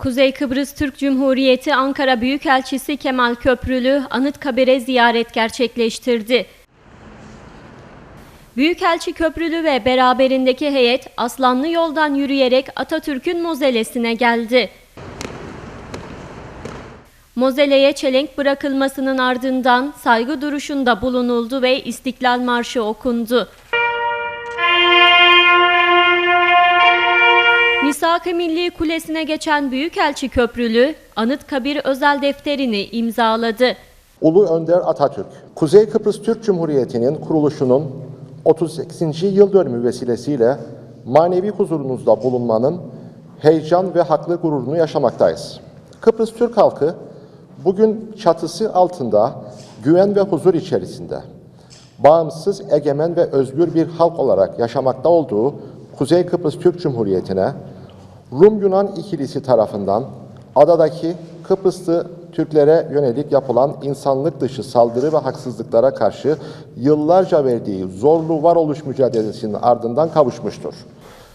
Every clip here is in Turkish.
Kuzey Kıbrıs Türk Cumhuriyeti Ankara Büyükelçisi Kemal Köprülü Anıtkabir'e ziyaret gerçekleştirdi. Büyükelçi Köprülü ve beraberindeki heyet Aslanlı yoldan yürüyerek Atatürk'ün mozelesine geldi. Mozeleye çelenk bırakılmasının ardından saygı duruşunda bulunuldu ve İstiklal Marşı okundu. Misak-ı Milli Kulesi'ne geçen Büyükelçi Köprülü, Anıtkabir özel defterini imzaladı. Ulu Önder Atatürk, Kuzey Kıbrıs Türk Cumhuriyeti'nin kuruluşunun 38. yıl dönümü vesilesiyle manevi huzurunuzda bulunmanın heyecan ve haklı gururunu yaşamaktayız. Kıbrıs Türk halkı bugün çatısı altında güven ve huzur içerisinde bağımsız, egemen ve özgür bir halk olarak yaşamakta olduğu Kuzey Kıbrıs Türk Cumhuriyeti'ne Rum-Yunan ikilisi tarafından adadaki Kıbrıslı Türklere yönelik yapılan insanlık dışı saldırı ve haksızlıklara karşı yıllarca verdiği zorlu varoluş mücadelesinin ardından kavuşmuştur.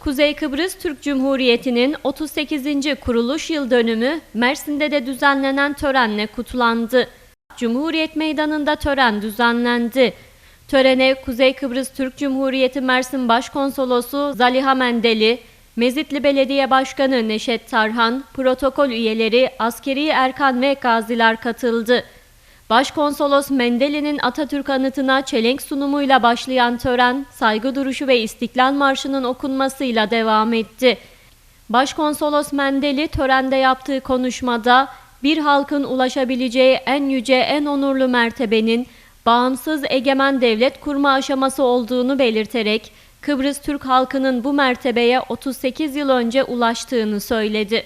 Kuzey Kıbrıs Türk Cumhuriyeti'nin 38. kuruluş yıl dönümü Mersin'de de düzenlenen törenle kutlandı. Cumhuriyet Meydanı'nda tören düzenlendi. Törene Kuzey Kıbrıs Türk Cumhuriyeti Mersin Başkonsolosu Zaliha Mendeli, Mezitli Belediye Başkanı Neşet Tarhan, protokol üyeleri, askeri erkan ve gaziler katıldı. Başkonsolos Mendeli'nin Atatürk anıtına çelenk sunumuyla başlayan tören, saygı duruşu ve İstiklal Marşı'nın okunmasıyla devam etti. Başkonsolos Mendeli törende yaptığı konuşmada bir halkın ulaşabileceği en yüce, en onurlu mertebenin bağımsız egemen devlet kurma aşaması olduğunu belirterek Kıbrıs Türk halkının bu mertebeye 38 yıl önce ulaştığını söyledi.